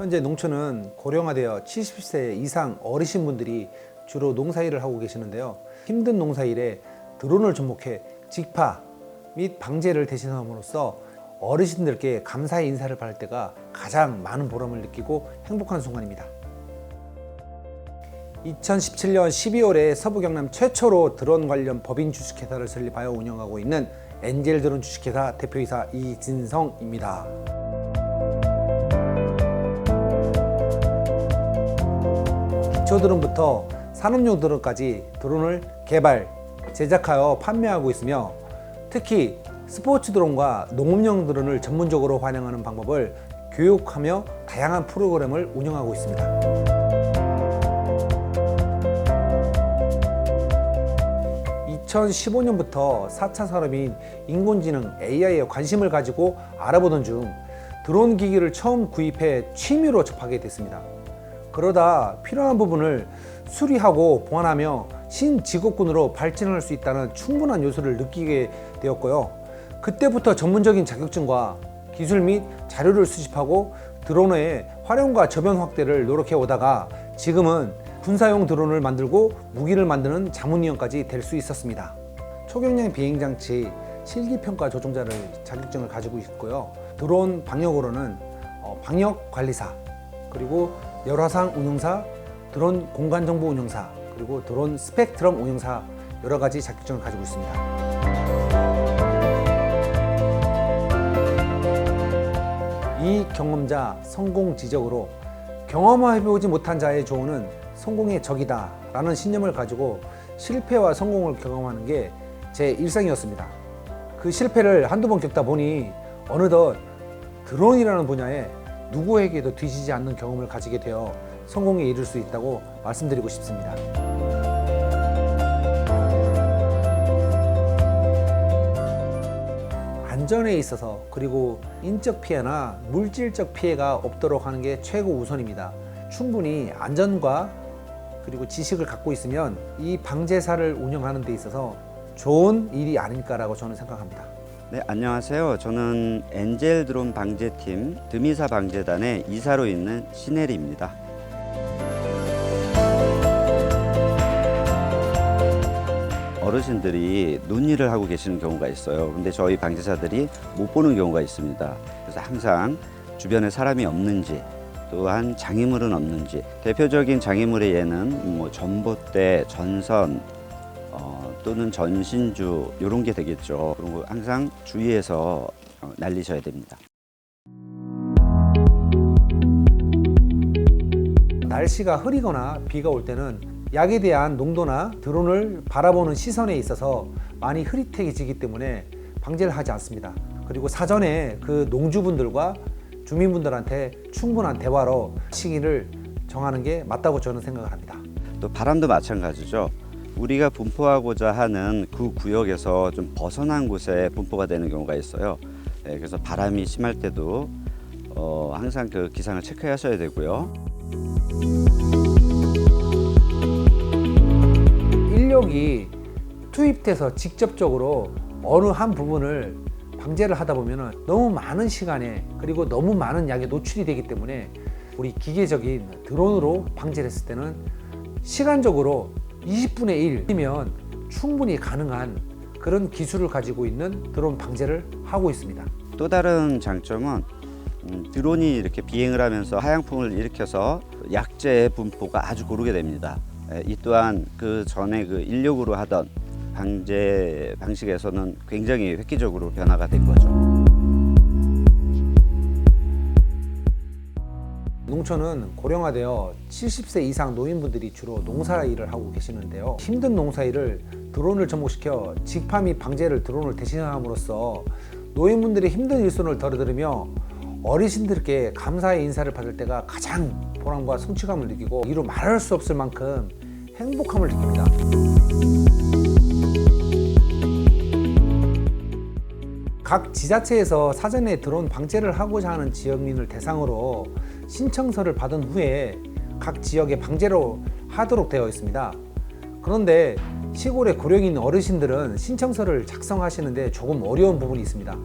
현재 농촌은 고령화되어 70세 이상 어르신 분들이 주로 농사일을 하고 계시는데요. 힘든 농사일에 드론을 접목해 직파 및 방제를 대신함으로써 어르신들께 감사의 인사를 받을 때가 가장 많은 보람을 느끼고 행복한 순간입니다. 2017년 12월에 서부 경남 최초로 드론 관련 법인 주식회사를 설립하여 운영하고 있는 엔젤 드론 주식회사 대표이사 이진성입니다. 기초 드론부터 산업용 드론까지 드론을 개발, 제작하여 판매하고 있으며 특히 스포츠 드론과 농업용 드론을 전문적으로 활용하는 방법을 교육하며 다양한 프로그램을 운영하고 있습니다. 2015년부터 4차 산업인 인공지능 AI에 관심을 가지고 알아보던 중 드론 기기를 처음 구입해 취미로 접하게 됐습니다. 그러다 필요한 부분을 수리하고 보완하며 신직업군으로 발전할 수 있다는 충분한 요소를 느끼게 되었고요. 그때부터 전문적인 자격증과 기술 및 자료를 수집하고 드론의 활용과 저변 확대를 노력해 오다가 지금은 군사용 드론을 만들고 무기를 만드는 자문위원까지 될 수 있었습니다. 초경량 비행장치 실기평가 조종자를 자격증을 가지고 있고요. 드론 방역으로는 어, 방역관리사 그리고 열화상 운용사, 드론 공간 정보 운용사 그리고 드론 스펙트럼 운용사 여러 가지 자격증을 가지고 있습니다. 이 경험자 성공 지적으로 경험해보지 못한 자의 조언은 성공의 적이다 라는 신념을 가지고 실패와 성공을 경험하는 게 제 일상이었습니다. 그 실패를 한두 번 겪다 보니 어느덧 드론이라는 분야에 누구에게도 뒤지지 않는 경험을 가지게 되어 성공에 이를 수 있다고 말씀드리고 싶습니다. 안전에 있어서 그리고 인적 피해나 물질적 피해가 없도록 하는 게 최고 우선입니다. 충분히 안전과 그리고 지식을 갖고 있으면 이 방제사를 운영하는 데 있어서 좋은 일이 아닐까라고 저는 생각합니다. 네, 안녕하세요. 저는 엔젤 드론 방제팀 드미사 방제단의 이사로 있는 신혜리입니다. 어르신들이 논일을 하고 계시는 경우가 있어요. 근데 저희 방제사들이 못 보는 경우가 있습니다. 그래서 항상 주변에 사람이 없는지 또한 장애물은 없는지 대표적인 장애물의 예는 뭐 전봇대, 전선, 어, 또는 전신주 이런 게 되겠죠. 그런 거 항상 주의해서 어, 날리셔야 됩니다. 날씨가 흐리거나 비가 올 때는 약에 대한 농도나 드론을 바라보는 시선에 있어서 많이 흐릿해지기 때문에 방제를 하지 않습니다. 그리고 사전에 그 농주분들과 주민분들한테 충분한 대화로 시기를 정하는 게 맞다고 저는 생각을 합니다. 또 바람도 마찬가지죠. 우리가 분포하고자 하는 그 구역에서 좀 벗어난 곳에 분포가 되는 경우가 있어요. 예, 그래서 바람이 심할 때도 어, 항상 그 기상을 체크하셔야 되고요. 인력이 투입돼서 직접적으로 어느 한 부분을 방제를 하다 보면 너무 많은 시간에 그리고 너무 많은 약에 노출이 되기 때문에 우리 기계적인 드론으로 방제를 했을 때는 시간적으로 20분의 1이면 충분히 가능한 그런 기술을 가지고 있는 드론 방제를 하고 있습니다. 또 다른 장점은 음, 드론이 이렇게 비행을 하면서 하향풍을 일으켜서 약재의 분포가 아주 고르게 됩니다. 예, 이 또한 그 전에 그 인력으로 하던 방제 방식에서는 굉장히 획기적으로 변화가 된 거죠. 농촌은 고령화되어 70세 이상 노인분들이 주로 농사 일을 하고 계시는데요. 힘든 농사 일을 드론을 접목시켜 직파 및 방제를 드론을 대신함으로써 노인분들의 힘든 일손을 덜어드리며 어르신들께 감사의 인사를 받을 때가 가장 보람과 성취감을 느끼고 이루 말할 수 없을 만큼 행복함을 느낍니다. 각 지자체에서 사전에 드론 방제를 하고자 하는 지역민을 대상으로 신청서를 받은 후에 각 지역에 방제로 하도록 되어 있습니다. 그런데 시골의 고령인 어르신들은 신청서를 작성하시는데 조금 어려운 부분이 있습니다.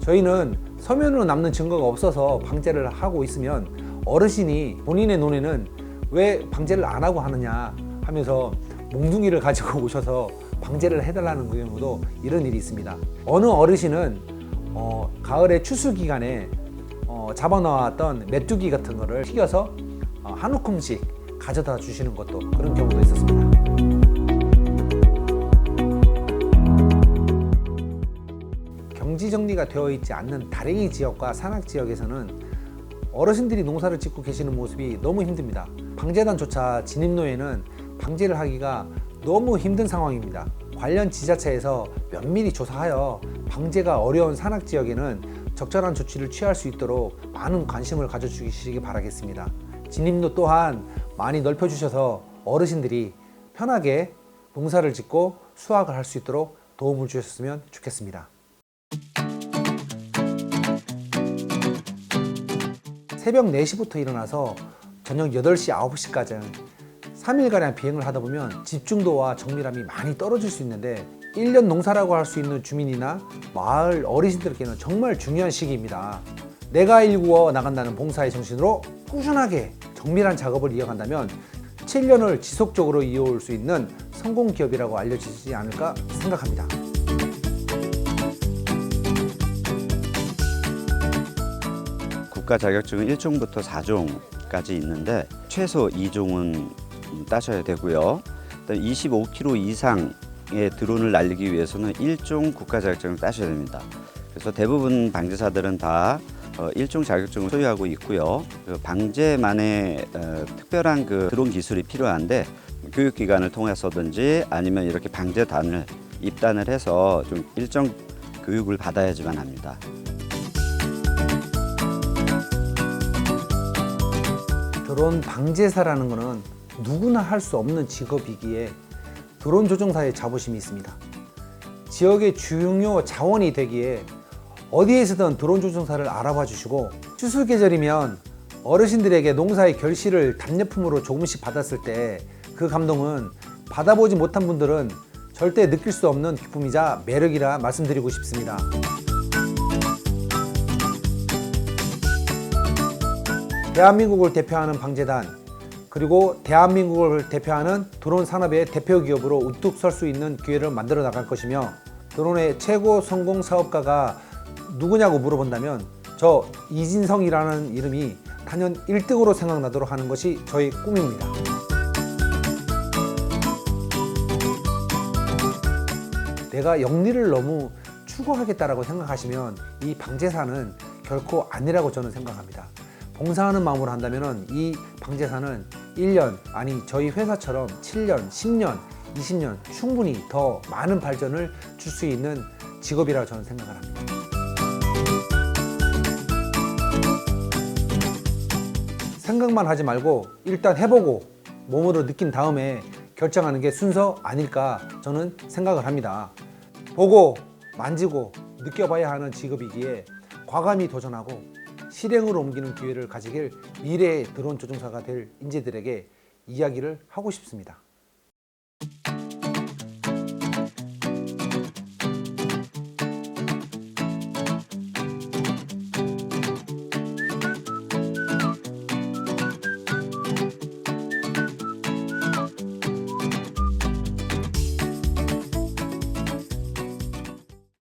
저희는 서면으로 남는 증거가 없어서 방제를 하고 있으면 어르신이 본인의 논에는 왜 방제를 안 하고 하느냐 하면서 몽둥이를 가지고 오셔서 방제를 해달라는 경우도 이런 일이 있습니다. 어느 어르신은 어, 가을에 추수 기간에 어, 잡아놓았던 메뚜기 같은 거를 튀겨서 어, 한 움큼씩 가져다 주시는 것도 그런 경우도 있었습니다. 경지 정리가 되어 있지 않는 다랭이 지역과 산악 지역에서는 어르신들이 농사를 짓고 계시는 모습이 너무 힘듭니다. 방제단조차 진입로에는 방제를 하기가 너무 힘든 상황입니다. 관련 지자체에서 면밀히 조사하여 방제가 어려운 산악 지역에는 적절한 조치를 취할 수 있도록 많은 관심을 가져주시기 바라겠습니다. 진입로 또한 많이 넓혀주셔서 어르신들이 편하게 농사를 짓고 수확을 할 수 있도록 도움을 주셨으면 좋겠습니다. 새벽 4시부터 일어나서 저녁 8시, 9시까지 3일가량 비행을 하다 보면 집중도와 정밀함이 많이 떨어질 수 있는데 1년 농사라고 할 수 있는 주민이나 마을 어르신들에게는 정말 중요한 시기입니다. 내가 일구어 나간다는 봉사의 정신으로 꾸준하게 정밀한 작업을 이어간다면 7년을 지속적으로 이어올 수 있는 성공 기업이라고 알려지지 않을까 생각합니다. 국가 자격증은 1종부터 4종까지 있는데 최소 2종은 따셔야 되고요. 25km 이상의 드론을 날리기 위해서는 1종 국가 자격증을 따셔야 됩니다. 그래서 대부분 방제사들은 다 어, 1종 자격증을 소유하고 있고요. 그 방제만의 어, 특별한 그 드론 기술이 필요한데 교육기관을 통해서든지 아니면 이렇게 방제단을 입단을 해서 좀 일정 교육을 받아야지만 합니다. 드론 방제사라는 것은 누구나 할 수 없는 직업이기에 드론 조종사의 자부심이 있습니다. 지역의 중요 자원이 되기에 어디에서든 드론 조종사를 알아봐 주시고 추수 계절이면 어르신들에게 농사의 결실을 답례품으로 조금씩 받았을 때 그 감동은 받아보지 못한 분들은 절대 느낄 수 없는 기쁨이자 매력이라 말씀드리고 싶습니다. 대한민국을 대표하는 방재단 그리고 대한민국을 대표하는 드론 산업의 대표 기업으로 우뚝 설 수 있는 기회를 만들어 나갈 것이며 드론의 최고 성공 사업가가 누구냐고 물어본다면 저 이진성이라는 이름이 단연 1등으로 생각나도록 하는 것이 저의 꿈입니다. 내가 영리를 너무 추구하겠다라고 생각하시면 이 방제사는 결코 아니라고 저는 생각합니다. 봉사하는 마음으로 한다면 이 방제사는 1년, 아니 저희 회사처럼 7년, 10년, 20년 충분히 더 많은 발전을 줄 수 있는 직업이라고 저는 생각을 합니다. 생각만 하지 말고 일단 해보고 몸으로 느낀 다음에 결정하는 게 순서 아닐까 저는 생각을 합니다. 보고 만지고 느껴봐야 하는 직업이기에 과감히 도전하고 실행으로 옮기는 기회를 가지길 미래의 드론 조종사가 될 인재들에게 이야기를 하고 싶습니다.